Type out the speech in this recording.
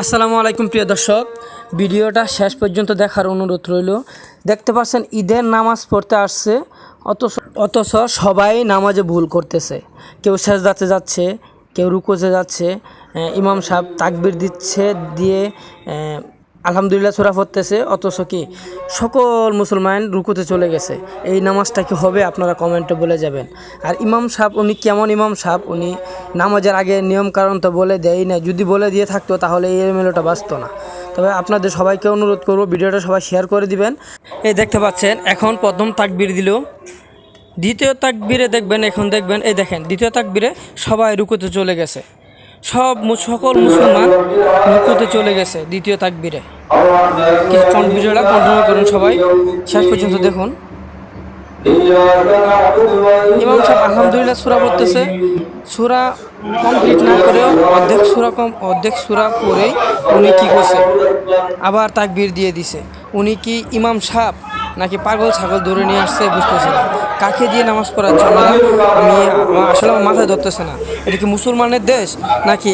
আসসালামু আলাইকুম প্রিয় দর্শক। ভিডিওটা শেষ পর্যন্ত দেখার অনুরোধ রইল। দেখতে পাচ্ছেন, ঈদের নামাজ পড়তে আসছে, অথচ অথচ সবাই নামাজে ভুল করতেছে। কেউ সেজদাতে যাচ্ছে, কেউ রুকোতে যাচ্ছে। ইমাম সাহেব তাকবির দিচ্ছে, দিয়ে আলহামদুলিল্লাহ সুরা পড়তেছে, অথচ কি সকল মুসলমান রুকুতে চলে গেছে। এই নামাজটা কি হবে, আপনারা কমেন্টে বলে যাবেন। আর ইমাম সাহেব, উনি কেমন ইমাম সাহেব? উনি নামাজের আগে নিয়ম কারণ তো বলে দেয় না যদি বলে দিয়ে থাকতো, তাহলে এই এলোমেলোটা বাঁচতো না। তবে আপনাদের সবাইকে অনুরোধ করব, ভিডিওটা সবাই শেয়ার করে দিবেন। এই দেখতে পাচ্ছেন, এখন প্রথম তাকবির দিল। দ্বিতীয় তাকবিরে দেখবেন, এখন দেখবেন, এই দেখেন, দ্বিতীয় তাকবিরে সবাই রুকুতে চলে গেছে। সব সকল মুসলমান রুকুতে চলে গেছে দ্বিতীয় তাকবিরে। কিছুক্ষণ ভিডিওটা কন্টিনিউ করুন সবাই শেষ পর্যন্ত দেখুন। ইমাম সাহেব, আলহামদুলিল্লাহ সুরা পড়তেছে। সুরা কমপ্লিট না করেও অর্ধেক সুরা কম, অর্ধেক সুরা পড়েই উনি কি করছে? আবার তাকবির দিয়ে দিছে। উনি কি ইমাম সাহেব নাকি পাগল ছাগল ধরে নিয়ে আসছে বুঝতেছে না। কাকে দিয়ে নামাজ পড়ার জন্য আমি আসলে আমার মাথায় ধরতেছে না। এটা কি মুসলমানের দেশ নাকি